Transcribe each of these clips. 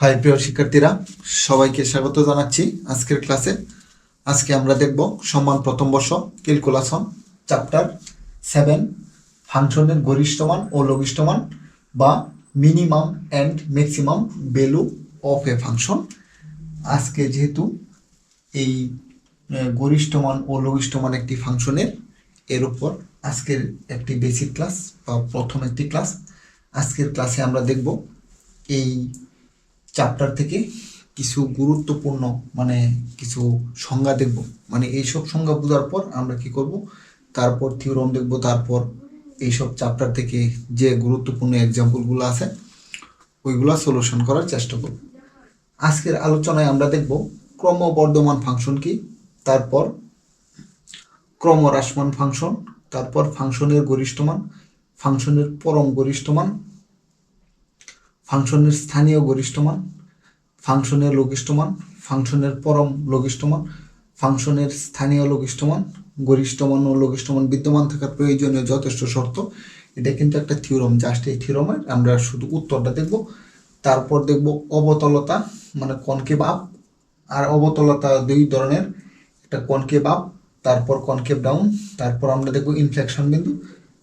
High, প্রিয় শিক্ষার্থীরা, সবাইকে স্বাগত জানাচ্ছি আজকের ক্লাসে। আজকে আমরা দেখব সম্মান প্রথম বর্ষ ক্যালকুলাসন চ্যাপ্টার সেভেন ফাংশনের গরিষ্ঠমান ও লঘিষ্ঠমান বা minimum and maximum value of a function আজকে যেহেতু এই গরিষ্ঠমান ও লঘিষ্ঠমান একটি ফাংশনের এর উপর আজকের একটি বেসিক ক্লাস বা প্রথম একটি ক্লাস আজকের ক্লাসে আমরা দেখব এই চ্যাপ্টার থেকে কিছু গুরুত্বপূর্ণ মানে কিছু সংজ্ঞা দেখব। মানে এইসব সংজ্ঞা বোঝার পর আমরা কি করব? তারপর থিওরম দেখব, তারপর এইসব চ্যাপ্টার থেকে যে গুরুত্বপূর্ণ এক্সাম্পলগুলো আছে, ওইগুলো সলিউশন করার চেষ্টা করব। আজকের আলোচনায় আমরা দেখব ক্রমবর্ধমান ফাংশন কি, তারপর ক্রমহ্রাসমান ফাংশন তারপর ফাংশনের গরিষ্ঠমান ফাংশনের পরম গরিষ্ঠমান ফাংশনের স্থানীয় গরিষ্ঠমান, ফাংশনের লঘিষ্ঠমান, ফাংশনের পরম লঘিষ্ঠমান, ফাংশনের স্থানীয় লঘিষ্ঠমান, গরিষ্ঠমান ও লঘিষ্ঠমান বিদ্যমান থাকার প্রয়োজনীয় যথেষ্ট শর্ত। এটা কিন্তু একটা থিওরম জাস্ট এই থিওরমের আমরা শুধু উত্তরটা দেখব, তারপর দেখব অবতলতা মানে কনকেভ আপ আর অবতলতা দুই ধরনের, একটা কনকেভ আপ তারপর কনকেভ ডাউন, তারপর আমরা দেখব ইনফ্লেকশন বিন্দু,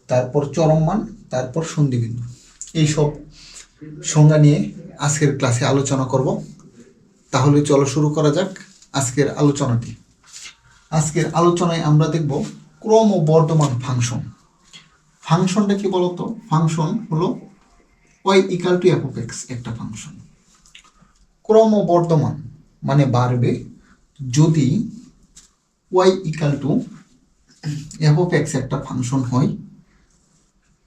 তারপর চরম মান, তারপর সন্ধি বিন্দু এইসব সংজ্ঞা নিয়ে আজকের ক্লাসে আলোচনা করব। তাহলে চলো শুরু করা যাক আজকের আলোচনাটি। আজকের আলোচনায় আমরা দেখব ক্রমবর্ধমান ফাংশন। ফাংশনটা কি বলতো? ফাংশন হলো ওয়াই ইকাল টু এফ একটা ফাংশন। ক্রমবর্ধমান মানে বাড়বে যদি ওয়াই ইকাল টু এফ একটা ফাংশন হয়।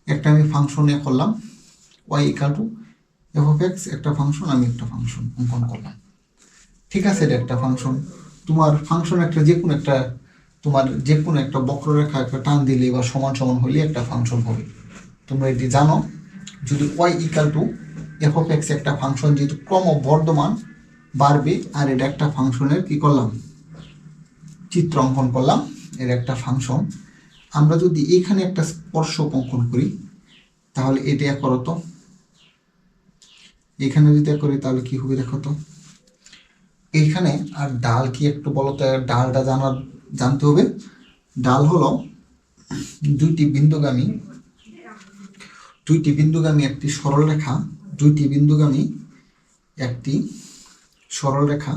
একটা আমি ফাংশনে করলাম y equal to f of x একটা ফাংশন আমি একটা ফাংশন অঙ্কন করলাম। ঠিক আছে, এটা একটা ফাংশন তোমার ফাংশন একটা যে কোনো একটা, তোমার যে কোনো একটা বক্ররেখা একটা টান দিলে বা সমান সমান হইলে একটা ফাংশন হবে। তোমরা এটি জানো, যদি y equal to f of x একটা ফাংশন যেহেতু ক্রমবর্ধমান বাড়বে, আর এটা একটা ফাংশনের কি করলাম? চিত্র অঙ্কন করলাম, এর একটা ফাংশন আমরা যদি এখানে একটা স্পর্শক অঙ্কন করি, তাহলে এটা করো তো। এখানে যদি করি, তাহলে কি হবে দেখো তো? এইখানে আর ডাল কি একটু বলো তো? ডালটা জানার, জানতে হবে। ডাল হলো দুইটি বিন্দুগামী দুইটি বিন্দুগামী একটি সরলরেখা দুইটি বিন্দুগামী একটি সরলরেখা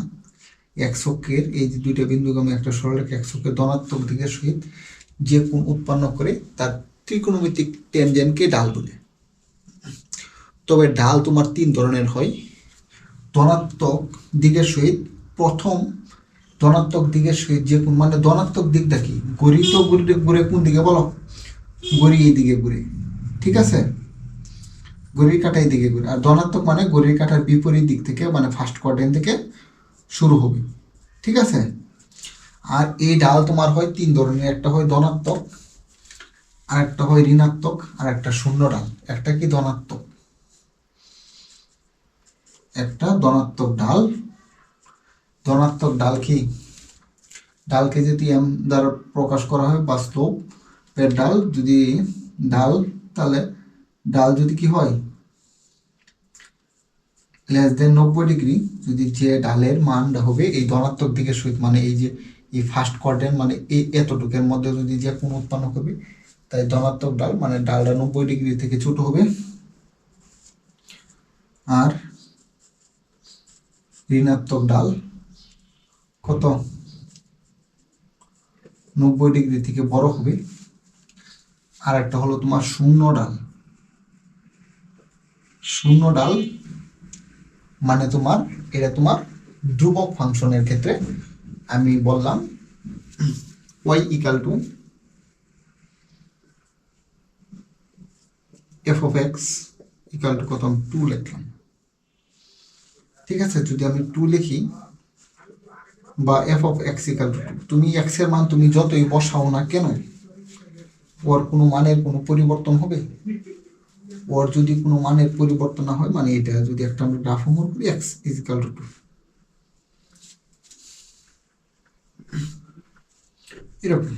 এক চক্রের এই যে দুইটা বিন্দুগামী একটা সরলরেখা এক চক্রের ধনাত্মক দিকের সহিত যে কোন উৎপন্ন করে তার ত্রিকোণমিতিক টেনজেন্টকে ডাল বলে। তবে ডাল তোমার তিন ধরনের হয়। ধনাত্মক দিকের সহিত প্রথম ধনাত্মক দিকের সহিত যে কোন মানে ধনাত্মক দিকটা কি? গড়ি তো ঘুরে কোন দিকে বলো? গড়ি এই দিকে ঘুরে ঠিক আছে? গড়ির কাটা এই দিকে ঘুরে আর ধনাত্মক মানে গড়ির কাটার বিপরীত দিক থেকে মানে ফার্স্ট কোয়ার্টেন থেকে শুরু হবে। ঠিক আছে? আর এই ডাল তোমার হয় তিন ধরনের। একটা হয় ধনাত্মক আর একটা হয় ঋণাত্মক আর একটা শূন্য ডাল একটা কি ধনাত্মক? একটা ধনাত্মক ডাল ধনাত্মক ডাল কি? ডালকে যদি এম দ্বারা প্রকাশ করা হয় বা স্লোপ এর যদি ডাল তাহলে ডাল যদি কি হয়? লেস দেন নব্বই ডিগ্রি যদি যে ডালের মানটা হবে এই ধনাত্মক দিকের সহিত মানে এই যে, এই ফার্স্ট কোয়ার্টেন মানে এই এতটুকের মধ্যে যদি যে কোন উৎপন্ন হবে, তাই ধনাত্মক ডাল মানে ডালটা নব্বই ডিগ্রি থেকে ছোট হবে। আর ঋণাত্মক ডাল কত? নব্বই ডিগ্রি থেকে বড় হবে। আর একটা হলো তোমার শূন্য ডাল। শূন্য ডাল মানে তোমার, এটা তোমার ধ্রুবক ফাংশনের ক্ষেত্রে আমি বললাম y equal to f of x equal to কত? টু লিখলাম। ঠিক আছে, যদি আমি টু লিখি বা f of x equal to two এক্সের মান তুমি যতই বসাও না কেন, ওর কোনো মানের কোনো পরিবর্তন হবে? ওর যদি কোনো মানের পরিবর্তন না হয় মানে এটা যদি একটা আমরা গ্রাফ অঙ্কন করি x is equal to two এরকম।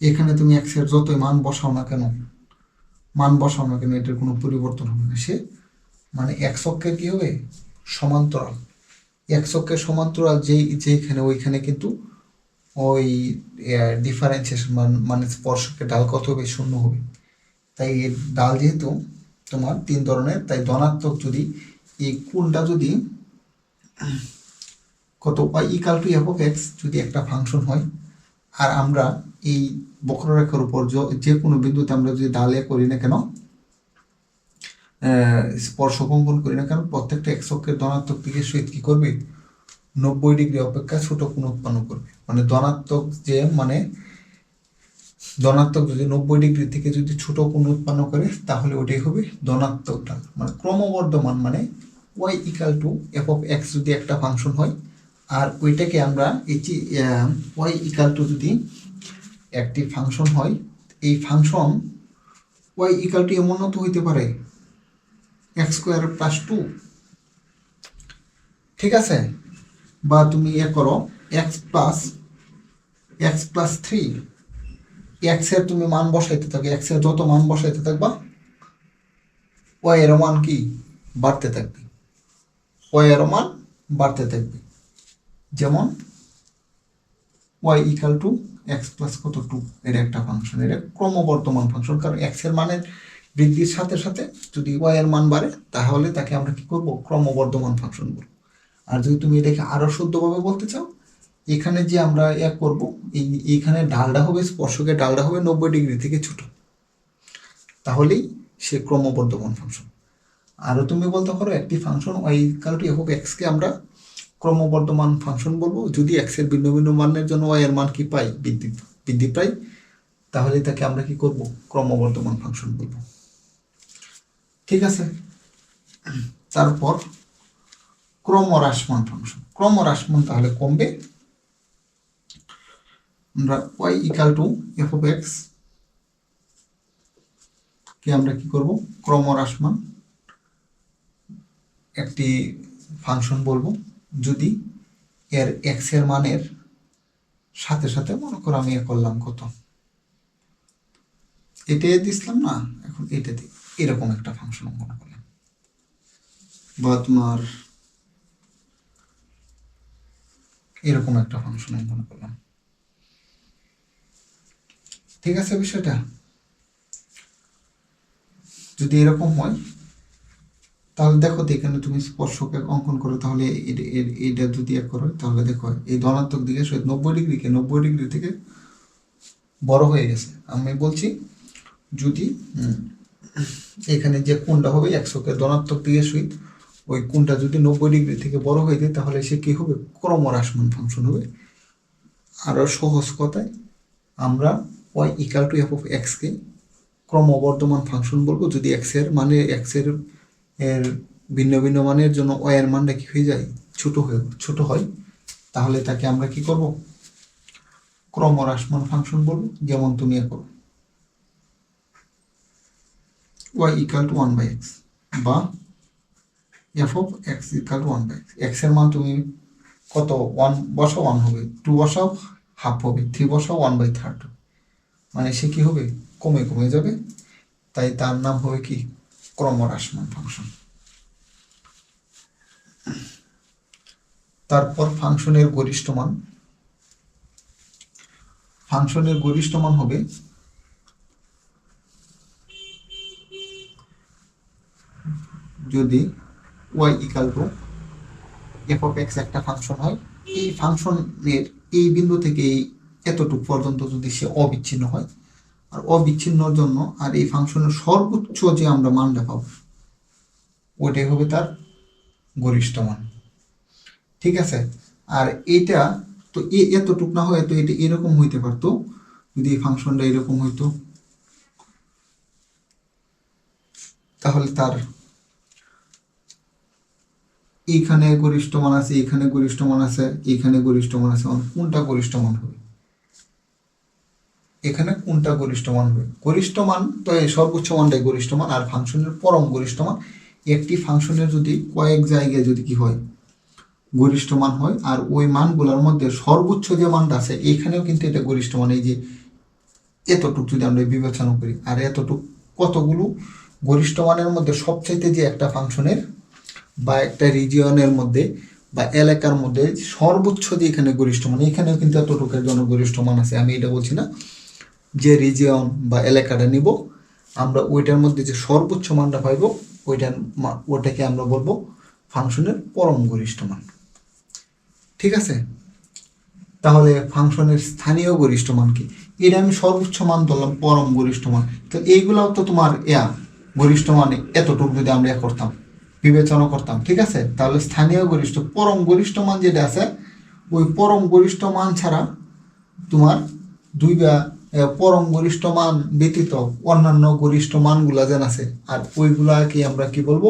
এখানে তুমি এক্সের যতই মান বসাও না কেন, মান বসাও না কেন, এটার কোনো পরিবর্তন হবে না। সে মানে এক অক্ষের কি হবে? সমান্তরাল। এক অক্ষের সমান্তরাল যেই, যেইখানে ওইখানে কিন্তু ওই ডিফারেন্সিয়েশন মানে স্পর্শকের ডাল কত হবে? শূন্য হবে। তাই ডাল যেহেতু তোমার তিন ধরনের, তাই ধনাত্মক যদি এই কোণটা যদি কত y equal to f x যদি একটা ফাংশন হয়, আর আমরা এই বক্ররেখার উপর যে কোনো বিন্দুতে আমরা যদি ডালে করি না কেন আহ, স্পর্শক অঙ্কন করি না। কেন প্রত্যেকটা এক্স অক্ষের ধনাত্মক দিকের সহিত কি করবে? নব্বই ডিগ্রি অপেক্ষা ছোট কোণ উৎপন্ন করবে। মানে ধনাত্মক যে মানে ধনাত্মক যদি নব্বই ডিগ্রি থেকে যদি ছোট কোণ উৎপন্ন করে তাহলে ওটাই হবে ধনাত্মক ডাল মানে ক্রমবর্ধমান মানে y equal to f of x যদি একটা ফাংশন হয় আর ওইটাকে আমরা এই যে ওয়াই ইকাল টু যদি একটি ফাংশন হয় এই ফাংশন ওয়াই ইকাল টু এমন তো হইতে পারে এক্স স্কোয়ার প্লাস টু। ঠিক আছে? বা তুমি ইয়ে করো, x plus x plus three. এক্সের তুমি মান বসাইতে থাকো এক্সের যত মান বসাইতে থাকবা ওয়াই এর মান কি? বাড়তে থাকবে। ওয়াই এর মান বাড়তে থাকবে। যেমন, y equal to x plus কত টু? এর একটা ফাংশন, এটা ক্রমবর্ধমান ফাংশন, কারণ এক্সের মানের বৃদ্ধির সাথে সাথে যদি ওয়াই এর মান বাড়ে, তাহলে তাকে আমরা কি করব? ক্রমবর্ধমান ফাংশন বলব। আর যদি তুমি এটাকে আরও শুদ্ধভাবে বলতে চাও, এখানে যে আমরা এক করব, এই এইখানে ডালটা হবে, স্পর্শকের ডালটা হবে নব্বই ডিগ্রি থেকে ছোট। তাহলেই সে ক্রমবর্ধমান ফাংশন। আরও তুমি বলতে পারো, একটি function y equal to f এক্সকে আমরা ক্রমবর্ধমান ফাংশন বলব। যদি এক্সের ভিন্ন ভিন্ন মানের জন্য ওয়াই এর মান কি পাই? বৃদ্ধি বৃদ্ধি পাই, তাহলে তাকে আমরা কি করব? ক্রমবর্ধমান ফাংশন বলব। ঠিক আছে? তারপর ক্রমহ্রাসমান ফাংশন। ক্রমহ্রাসমান তাহলে কমবে। আমরা y equal to f x কে আমরা কি করব? ক্রমহ্রাসমান একটি ফাংশন বলব। যদি এর এক্সের মানের সাথে সাথে মনে করো আমি এ করলাম কত? এটা দিছিলাম না, এখন এটা দিই। এরকম একটা ফাংশন অঙ্কন করলাম বা তোমার এরকম একটা ফাংশন অঙ্কন করলাম। ঠিক আছে বিষয়টা? যদি এরকম হয়, তাহলে দেখো এখানে তুমি স্পর্শকে অঙ্কন করো, তাহলে এটা যদি এক করো, তাহলে দেখো এই ধনাত্মক দিকে সহিত নব্বই ডিগ্রিকে নব্বই ডিগ্রি থেকে বড় হয়ে গেছে। আমি বলছি যদি এখানে যে কোণটা হবে, একশোকে ধনাত্মক দিয়ে সহিত, ওই কোণটা যদি নব্বই ডিগ্রি থেকে বড় হয়ে যায়, তাহলে সে কি হবে? ক্রমহ্রাসমান ফাংশন হবে। আরও সহজ কথায়, আমরা y equal to f of এক্সকে ক্রমবর্ধমান ফাংশন বলব। যদি এক্সের মানে এক্সের ভিন্ন ভিন্ন মানের জন্য ওয়াই এর মানটা কি হয়ে যায়? ছোট হয়ে, ছোট হয়। তাহলে তাকে আমরা কি করব? ক্রমহ্রাসমান ফাংশন বলব। যেমন তুমি করো। Y equal to one by x বা f of x equal to one by x এক্সের মান তুমি কত? ওয়ান বসাও ওয়ান হবে। টু বসাও হাফ হবে। থ্রি বসাও ওয়ান বাই থার্ড মানে সে কি হবে? কমে কমে যাবে। তাই তার নাম হবে কি? ক্রমহ্রাসমান ফাংশন তারপর ফাংশনের গরিষ্ঠ মান। ফাংশনের গরিষ্ঠ মান হবে যদি y equal to f of x একটা ফাংশন হয়, এই ফাংশনের এই বিন্দু থেকে এই এতটুকু পর্যন্ত যদি সে অবিচ্ছিন্ন হয়, আর অবিচ্ছিন্নর জন্য আর এই ফাংশনের সর্বোচ্চ যে আমরা মানটা পাবো ওইটাই হবে তার গরিষ্ঠ মান। ঠিক আছে? আর এইটা তো এ এতটুক না হয়, তো এটা এরকম হইতে পারতো, যদি এই ফাংশনটা এরকম হইতো। তাহলে তার এইখানে গরিষ্ঠ মান আছে, এইখানে গরিষ্ঠ মান আছে, এইখানে গরিষ্ঠ মান আছে কোনটা গরিষ্ঠ মান হবে? এখানে কোনটা গরিষ্ঠ মান হবে? গরিষ্ঠ মান তো এই সর্বোচ্চ মানটাই গরিষ্ঠ মান, আর ফাংশনের পরম গরিষ্ঠ মান। একটি ফাংশনের যদি কয়েক জায়গায় যদি কি হয়, গরিষ্ঠ মান হয়, আর ওই মানগুলোর মধ্যে সর্বোচ্চ যে মানটা আছে এখানেও কিন্তু এটা গরিষ্ঠ মান। এই যে এতটুক যদি আমরা বিবেচনা করি, আর এতটুক কতগুলো গরিষ্ঠ মানের মধ্যে সবচাইতে যে একটা ফাংশনের বা একটা রিজিয়নের মধ্যে বা এলাকার মধ্যে সর্বোচ্চ যে এখানে গরিষ্ঠ মান, এখানেও কিন্তু এতটুকুর জন্য গরিষ্ঠ মান আছে, আমি এটা বলছি না। যে রিজিয়ন বা এলাকাটা নিব, আমরা ওইটার মধ্যে যে সর্বোচ্চ মানটা পাইব, ওইটার ওটাকে আমরা বলব ফাংশনের পরম গরিষ্ঠ মান। ঠিক আছে? তাহলে ফাংশনের স্থানীয় গরিষ্ঠ মান কি? এটা আমি সর্বোচ্চ মান ধরলাম, পরম গরিষ্ঠ মান। তো এইগুলাও তো তোমার ইয়া, গরিষ্ঠ মানে এতটুকু যদি আমরা করতাম। বিবেচনা করতাম ঠিক আছে? তাহলে স্থানীয় গরিষ্ঠ, পরম গরিষ্ঠ মান যেটা আছে, ওই পরম গরিষ্ঠ মান ছাড়া তোমার দুই বা পরম গরিষ্ঠ মান ব্যতীত অন্যান্য গরিষ্ঠ মানগুলা যেন আছে, আর ওইগুলাকে আমরা কি বলব?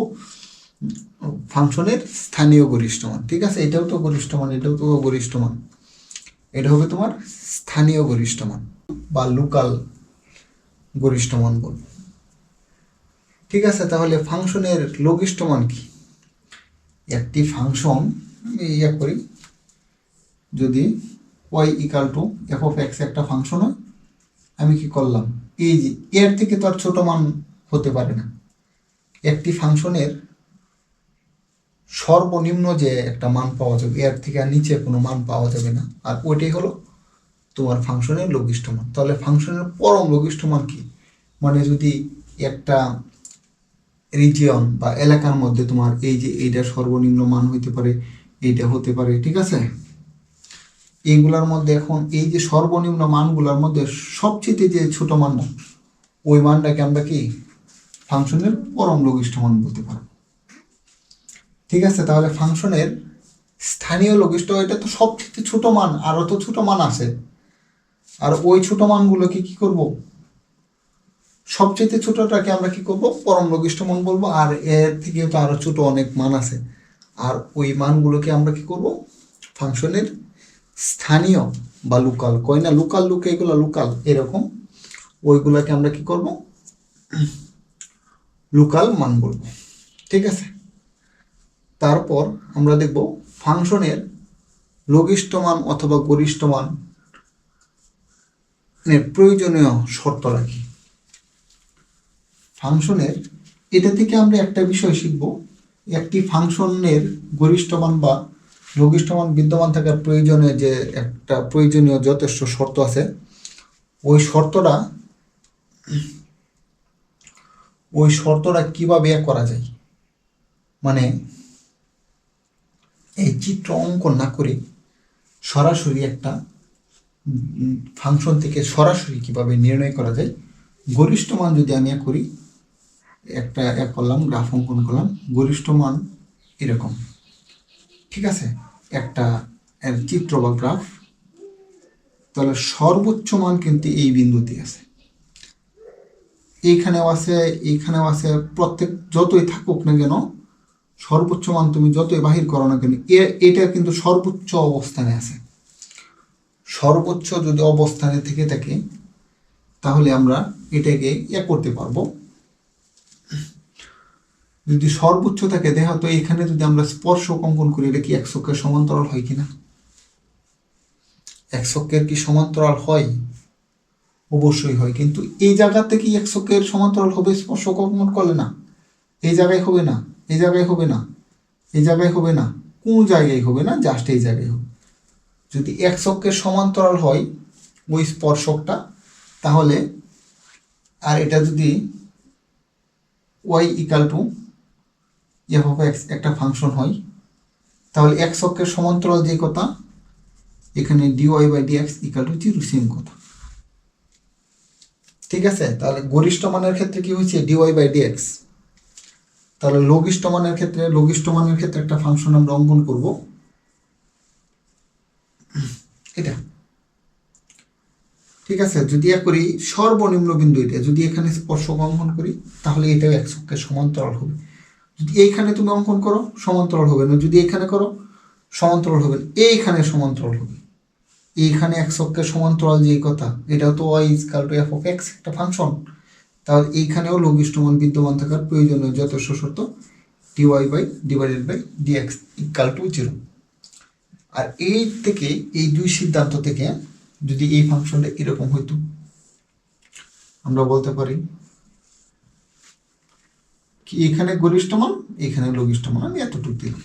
ফাংশনের স্থানীয় গরিষ্ঠ মান, ঠিক আছে? এটাও তো গরিষ্ঠ মান, এটাও তো গরিষ্ঠ মান। এটা হবে তোমার স্থানীয় গরিষ্ঠ মান বা লোকাল গরিষ্ঠ মান বলব ঠিক আছে, তাহলে ফাংশনের লঘিষ্ঠ মান কি? একটি ফাংশন আমি ইয়ে করি, যদি y equal to f of x একটা ফাংশন হয়, আমি কি করলাম? এই যে, এর থেকে তো আর ছোট মান হতে পারে না। একটি ফাংশনের সর্বনিম্ন যে একটা মান পাওয়া যাবে, এর থেকে আর নিচে কোনো মান পাওয়া যাবে না। আর ওইটাই হলো তোমার ফাংশনের লঘিষ্ঠ মান তাহলে ফাংশনের পরম লঘিষ্ঠ মান কি? মানে যদি একটা রিজিয়ন বা এলাকার মধ্যে তোমার এই যে এইটা সর্বনিম্ন মান হইতে পারে, এইটা হতে পারে, ঠিক আছে? এইগুলার মধ্যে এখন এই যে সর্বনিম্ন মানগুলোর মধ্যে সবচেয়ে যে ছোট মান, ওই মানটাকে আমরা কি? ফাংশনের পরম লঘিষ্ঠ মান বলতে পারব। ঠিক আছে? তাহলে ফাংশনের স্থানীয় লঘিষ্ঠ, এটা তো সবচেয়ে ছোট মান, আরও তো ছোট মান আছে। আর ওই ছোট মানগুলোকে কি করব? সবচেয়ে ছোটটাকে আমরা কি করব? পরম লঘিষ্ঠ মান বলব। আর এর থেকে তো আরও ছোট অনেক মান আছে। আর ওই মানগুলোকে আমরা কি করব? ফাংশনের স্থানীয় বা লোকাল কয় না, লোকাল লুক, এগুলো লোকাল, এরকম ওইগুলোকে আমরা কি করব? লোকাল মান বলব। ঠিক আছে? তারপর আমরা দেখব ফাংশনের লঘিষ্ঠ মান অথবা গরিষ্ঠ মান প্রয়োজনীয় শর্ত রাখি ফাংশনের, এটা থেকে আমরা একটা বিষয় শিখব। একটি ফাংশনের গরিষ্ঠ মান বা লঘিষ্ঠ মান বিদ্যমান থাকার প্রয়োজনে যে একটা প্রয়োজনীয় যথেষ্ট শর্ত আছে, ওই শর্তটা ওই শর্তটা কীভাবে করা যায়? মানে এই চিত্র অঙ্কন না করে সরাসরি একটা ফাংশন থেকে সরাসরি কীভাবে নির্ণয় করা যায়? গরিষ্ঠ মান যদি আমি করি একটা এক করলাম গ্রাফ অঙ্কন করলাম, গরিষ্ঠ মান এরকম। ঠিক আছে? একটা চিত্র বা গ্রাফ তাহলে সর্বোচ্চ মান কিন্তু এই বিন্দুতে আছে। এইখানেও আছে এইখানেও আছে, প্রত্যেক যতই থাকুক না কেন, সর্বোচ্চ মান তুমি যতই বাহির করো না কেন এটা কিন্তু সর্বোচ্চ অবস্থানে আছে। সর্বোচ্চ যদি অবস্থানে থেকে থাকে, তাহলে আমরা এটাকে ইয়ে করতে পারব। যদি সর্বোচ্চ থাকে দেখা তো এখানে যদি আমরা স্পর্শ অঙ্কন করি, এটা কি এক চক্ষের সমান্তরাল হয় কিনা? এক চক্ষের কি সমান্তরাল হয়? অবশ্যই হয়, কিন্তু এই জায়গাতে কি এক চক্ষের সমান্তরাল হবে? স্পর্শক অঙ্কন করলে না। এই জায়গায় হবে না, এই জায়গায় হবে না, এই জায়গায় হবে না, কোন জায়গায় হবে না জাস্ট এই জায়গায় হবে। যদি এক চক্ষের সমান্তরাল হয়, ওই স্পর্শকটা, তাহলে, আর এটা যদি y equal to f of x একটা ফাংশন হয়, তাহলে এক অক্ষের সমান্তরাল যে কথা, এখানে dy by dx equal to zero same কথা। ঠিক আছে? তাহলে গরিষ্ঠ মানের ক্ষেত্রে কি হয়েছে? ডিওয়াই বাই ডিএক্স তাহলে লঘিষ্ঠ মানের ক্ষেত্রে, লঘিষ্ঠ মানের ক্ষেত্রে একটা ফাংশন আমরা অঙ্কন করব। এটা। ঠিক আছে? যদি এক করি সর্বনিম্ন বিন্দু এটা, যদি এখানে স্পর্শক অঙ্কন করি, তাহলে এটাও এক চক্ষের সমান্তরাল হবে। যদি এইখানে তুমি অঙ্কন করো, সমান্তরাল হবে না। যদি এখানে করো, সমান্তরাল হবে এইখানে সমান্তরাল হবে। এইখানে এক চক্ষের সমান্তরাল যে কথা, এটাও তো y equal to f of x একটা ফাংশন তাহলে এইখানেও লঘিষ্ঠ মান বিদ্যমান থাকার প্রয়োজনীয় যথেষ্ট শর্ত। Dy by divided by d dx equal to zero আর এই থেকে, এই দুই সিদ্ধান্ত থেকে যদি এই ফাংশনটা এরকম হইতো, আমরা বলতে পারি কি, এখানে গরিষ্ঠ মান, এখানে লঘিষ্ঠ মান, আমি এতটুকু দিলাম।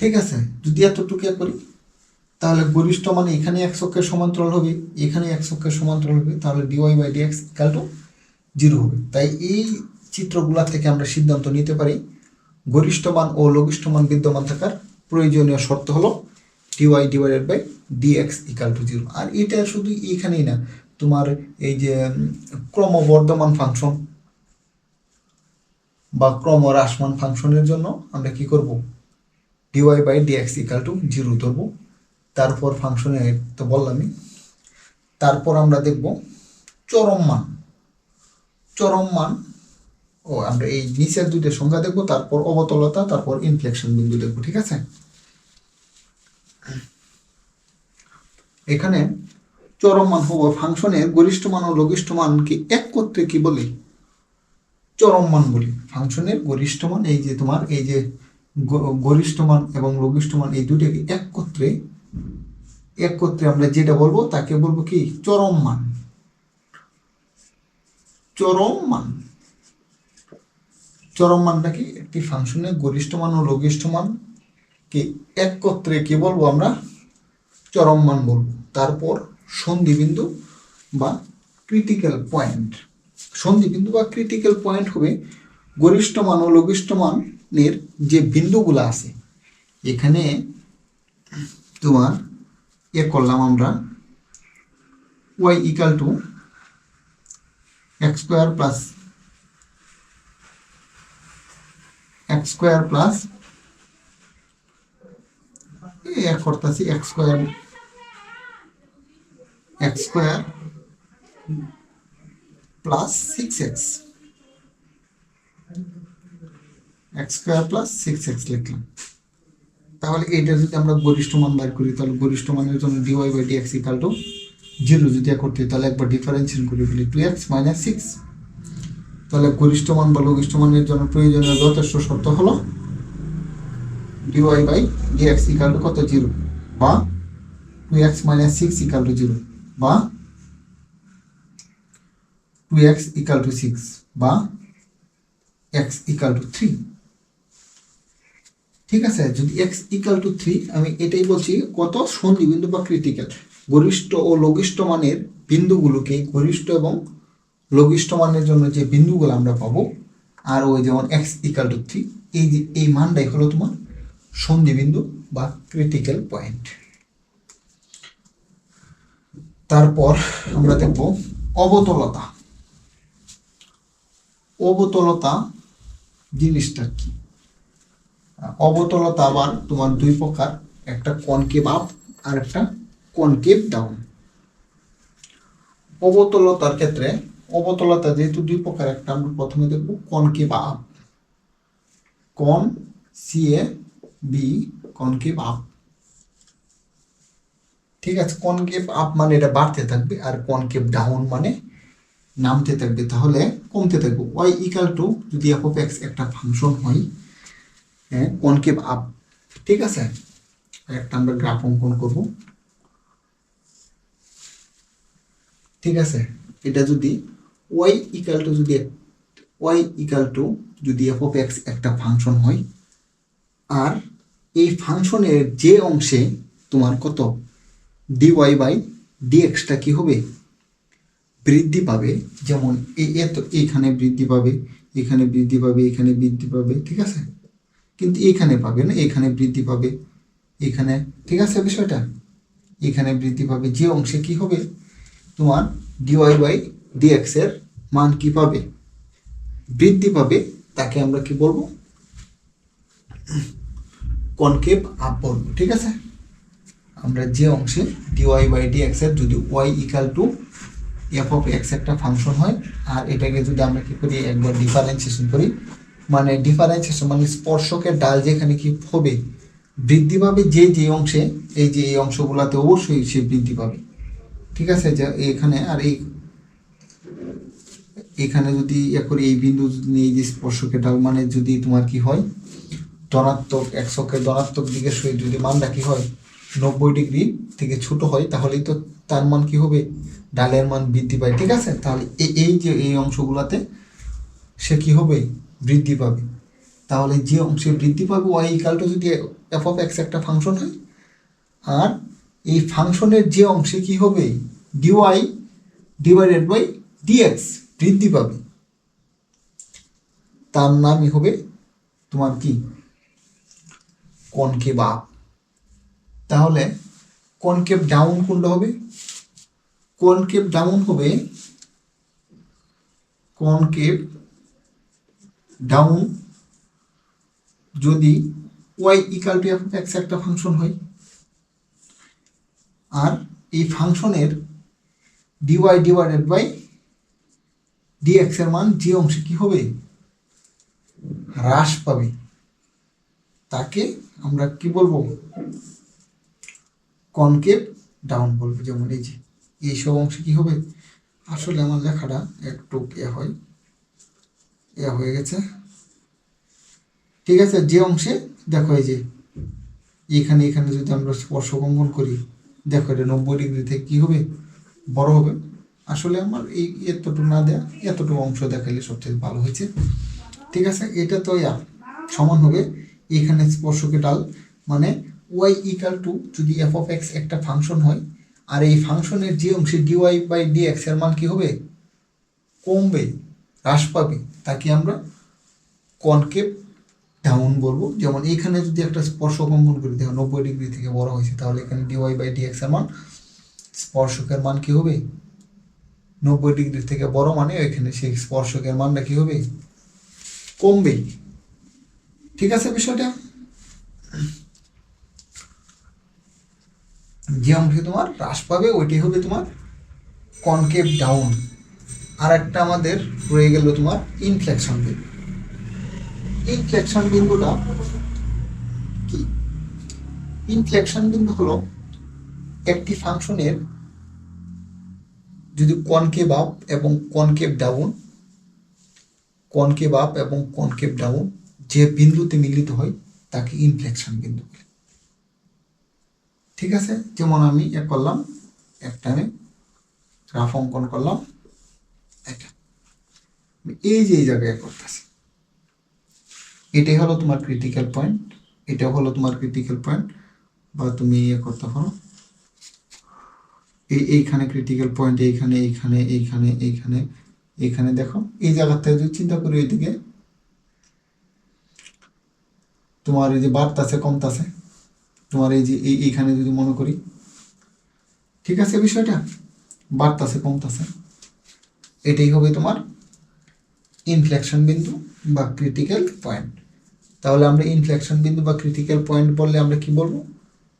ঠিক আছে? যদি এতটুকু করি, তাহলে গরিষ্ঠ মানে এখানে এক অক্ষের সমান্তরাল হবে, এখানে এক অক্ষের সমান্তরাল হবে, তাহলে dy by dx equal to zero হবে। তাই এই চিত্রগুলা থেকে আমরা সিদ্ধান্ত নিতে পারি গরিষ্ঠ মান ও লঘিষ্ঠ মান বিদ্যমান থাকার প্রয়োজনীয় শর্ত হলো dy divided by dx equal to zero আর এটা শুধু এখানেই না, তোমার এই যে ক্রমবর্ধমান ফাংশন বা ক্রমহ্রাসমান ফাংশনের জন্য আমরা কি করব? Dy by dx equal to zero ধরবো। তারপর ফাংশনে তো বললামই। তারপর আমরা দেখব চরম মান। চরম মান, ও, আমরা এই নিচের দুইটা সংখ্যা দেখব, তারপর অবতলতা, তারপর ইনফ্লেকশন বিন্দু দেখব, ঠিক আছে? এখানে চরম মান হব ফাংশনের গরিষ্ঠ মান ও লঘিষ্ঠ মানকে এক করতে কি বলি? চরম মান বলি। ফাংশনের গরিষ্ঠ মান এই যে তোমার, এই যে গরিষ্ঠ মান এবং লঘিষ্ঠ মান এই দুটাকে একত্রে একত্রে আমরা যেটা বলব তাকে বলব কি? চরম মান চরম মান চরম মানটা কি? একটি ফাংশনের গরিষ্ঠ মান ও লঘিষ্ঠ মান কে একত্রে কি বলব আমরা? চরম মান বলব। তারপর সন্ধিবিন্দু বা ক্রিটিক্যাল পয়েন্ট সন্ধিবিন্দু বা ক্রিটিক্যাল পয়েন্ট হবে গরিষ্ঠ মান ও লঘিষ্ঠ মানের যে বিন্দুগুলো আছে। এখানে তোমার এ করলাম আমরা y equal to x square plus x square plus এক করতেছি x square x square plus six x x square plus six x লিখলাম। তাহলে এটা যদি আমরা গরিষ্ঠ মান বার করি, তাহলে গরিষ্ঠ মানের জন্য dy by d x equal to zero যদি করতে তাহলে একবার ডিফারেন্সিয়েশন করে ফেলি টু এক্স মাইনাস সিক্স তাহলে গরিষ্ঠ মান বা লঘিষ্ঠ মানের জন্য প্রয়োজনীয় যথেষ্ট শর্ত হলো dy by d x equal to কত জিরো বা two x minus six equal to zero বা two x equal to six বা এক্স ইকাল টু থ্রি ঠিক আছে? যদি এক্স ইকাল টু থ্রি আমি এটাই বলছি, কত সন্ধি বিন্দু বা ক্রিটিক্যাল গরিষ্ঠ ও লঘিষ্ঠ মানের বিন্দুগুলোকে গরিষ্ঠ এবং লঘিষ্ঠ মানের জন্য যে বিন্দুগুলো আমরা পাবো, আর ওই যেমন এক্স ইকাল টু থ্রি এই যে, এই মানটাই হলো তোমার সন্ধি বিন্দু বা ক্রিটিক্যাল পয়েন্ট তারপর আমরা দেখব অবতলতা। অবতলতা জিনিসটা কি? অবতলতা আবার তোমার দুই প্রকার, একটা কনকেভ আপ আর একটা কনকেভ ডাউন অবতলতার ক্ষেত্রে, অবতলতা যেহেতু দুই প্রকার, একটা আমরা প্রথমে দেখব কনকেভ আপ কন সি এ বি কনকেভ আপ ঠিক আছে কনকেভ আপ মানে এটা বাড়তে থাকবে আর কনকেভ ডাউন মানে নামতে থাকবে। তাহলে কমতে থাকব। ওয়াই ইকাল টু যদি এফ অফ এক্স একটা ফাংশন হয় হ্যাঁ কনকেভ আপ ঠিক আছে? একটা আমরা গ্রাফ অঙ্কন করব। ঠিক আছে? এটা যদি ওয়াই ইকাল টু যদি ওয়াই ইকাল টু যদি এফ অফ এক্স একটা ফাংশন হয়, আর এই ফাংশনের যে অংশে তোমার কত? ডিওয়াই বাই ডি ডিএক্সটা কি হবে? বৃদ্ধি পাবে, যেমন এ এত এখানে বৃদ্ধি পাবে, এখানে বৃদ্ধি পাবে, এখানে বৃদ্ধি পাবে, ঠিক আছে? কিন্তু এখানে পাবে না, এখানে বৃদ্ধি পাবে। এখানে, ঠিক আছে বিষয়টা? এখানে বৃদ্ধি পাবে, যে অংশে কি হবে? তোমার ডিওয়াই বাই ডিএক্স এর মান কি পাবে? বৃদ্ধি পাবে, তাকে আমরা কি বলব? কনকেভ আপ বলব ঠিক আছে? আমরা যে অংশে ডিওয়াই বাই ডিএক্স এর যদি y equal to f of x একটা ফাংশন হয়, আর এটাকে যদি আমরা কি করি, একবার ডিফারেন্সিয়েশন করি মানে ডিফারেন্সিয়েশন মানে স্পর্শকের ডাল যেখানে কি হবে, বৃদ্ধি পাবে যে যে অংশে, এই যে এই অংশগুলোতে অবশ্যই সে বৃদ্ধি পাবে। ঠিক আছে, যে এখানে আর এই, এখানে যদি ইয়ে করি, এই বিন্দু যদি এই যে স্পর্শকের ডাল মানে যদি তোমার কি হয়, ধনাত্মক একশকের ধনাত্মক দিকের সহিত যদি মানটা কি হয় নব্বই ডিগ্রি থেকে ছোট হয়, তাহলেই তো তার মান কি হবে? ডালের মান বৃদ্ধি পায়, ঠিক আছে? তাহলে এই যে, এই অংশগুলোতে সে কি হবে? বৃদ্ধি পাবে। তাহলে যে অংশে বৃদ্ধি পাবে ওয়াই ইকাল টু যদি এফ অফ এক্স একটা ফাংশন হয়, আর এই ফাংশনের যে অংশে কি হবে? ডিওয়াই ডিভাইডেড বাই ডিএক্স বৃদ্ধি পাবে। তার নামই হবে তোমার কি? কনকেভ আপ তাহলে কনকেভ ডাউন কোনটা হবে? কনকেভ ডাউন হবে? কনকেভ ডাউন যদি ওয়াই ইকাল টু এক্স একটা ফাংশন হয়? আর এই ফাংশনের ডিওয়াই ডিভাইডেড বাই ডিএক্স এর মান যে অংশে কি হবে? হ্রাস পাবে। তাকে আমরা কি বলব? কনকেভ ডাউন বলব, যেমন এই যে এইসব অংশে কি হবে? আসলে আমার লেখাটা একটু এ হয়, এ হয়ে গেছে। ঠিক আছে, যে অংশে, দেখো এই যে এখানে এখানে যদি আমরা স্পর্শ অঙ্কন করি, দেখো এটা নব্বই ডিগ্রি থেকে কি হবে? বড় হবে। আসলে আমার এই এতটুকু না দেয়া, এতটুকু অংশ দেখালে সবচেয়ে ভালো হয়েছে। ঠিক আছে, এটা তো সমান হবে। এখানে স্পর্শকে ডাল মানে ওয়াই ইকাল টু যদি এফ অফ এক্স একটা ফাংশন হয়, আর এই ফাংশনের যে অংশে ডিওয়াই বাই ডি এক্সের মান কি হবে? কমবে, হ্রাস পাবে। তাকে আমরা কনকেভ ডাউন বলব। যেমন এখানে যদি একটা স্পর্শ অঙ্কন করি, দেখো নব্বই ডিগ্রি থেকে বড় হয়েছে, তাহলে এখানে ডিওয়াই বাই ডি এক্সের মান, স্পর্শকের মান কি হবে? নব্বই ডিগ্রি থেকে বড় মানে এখানে সেই স্পর্শকের মানটা কি হবে? কমবে ঠিক আছে বিষয়টা? যে অংশে তোমার হ্রাস পাবে, ওইটাই হবে তোমার কনকেভ ডাউন আর একটা আমাদের রয়ে গেল তোমার ইনফ্লেকশন বিন্দু ইনফ্লেকশন বিন্দুটা কি? ইনফ্লেকশন বিন্দু হলো একটি ফাংশনের যদি কনকেভ আপ এবং কনকেভ ডাউন কনকেভ আপ এবং কনকেভ ডাউন যে বিন্দুতে মিলিত হয়, তাকে ইনফ্লেকশন বিন্দু বলে। ঠিক আছে? যেমন আমি এ করলাম একটা আমি গ্রাফ অঙ্কন করলাম। এটা এই যে এই জায়গায় করতেছি। এটাই হলো তোমার ক্রিটিক্যাল পয়েন্ট এটা হলো তোমার ক্রিটিক্যাল পয়েন্ট বা তুমি ইয়ে করতে পারো। এই এইখানে ক্রিটিক্যাল পয়েন্ট এইখানে এইখানে এইখানে এইখানে এইখানে দেখো। এই জায়গার থেকে যদি চিন্তা করি ওইদিকে, তোমার এই যে বাড়তাছে, কমতাছে তোমার এই যে, এই, এইখানে যদি মনে করি। ঠিক আছে বিষয়টা? বাড়তাছে, কমতাছে। এটাই হবে তোমার ইনফ্লেকশন বিন্দু বা ক্রিটিক্যাল পয়েন্ট তাহলে আমরা ইনফ্লেকশন বিন্দু বা ক্রিটিক্যাল পয়েন্ট বললে আমরা কি বলব?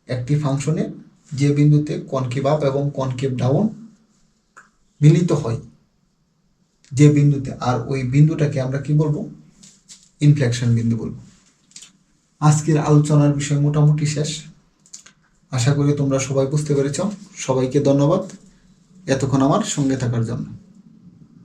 একটি ফাংশনের যে বিন্দুতে কনকেভ আপ এবং কনকেভ ডাউন মিলিত হয়, যে বিন্দুতে। আর ওই বিন্দুটাকে আমরা কি বলব? ইনফ্লেকশন বিন্দু বলব। আজকের আলোচনার বিষয় মোটামুটি শেষ। আশা করি তোমরা সবাই বুঝতে পেরেছ। সবাইকে ধন্যবাদ। এতক্ষণ আমার সঙ্গে থাকার জন্য।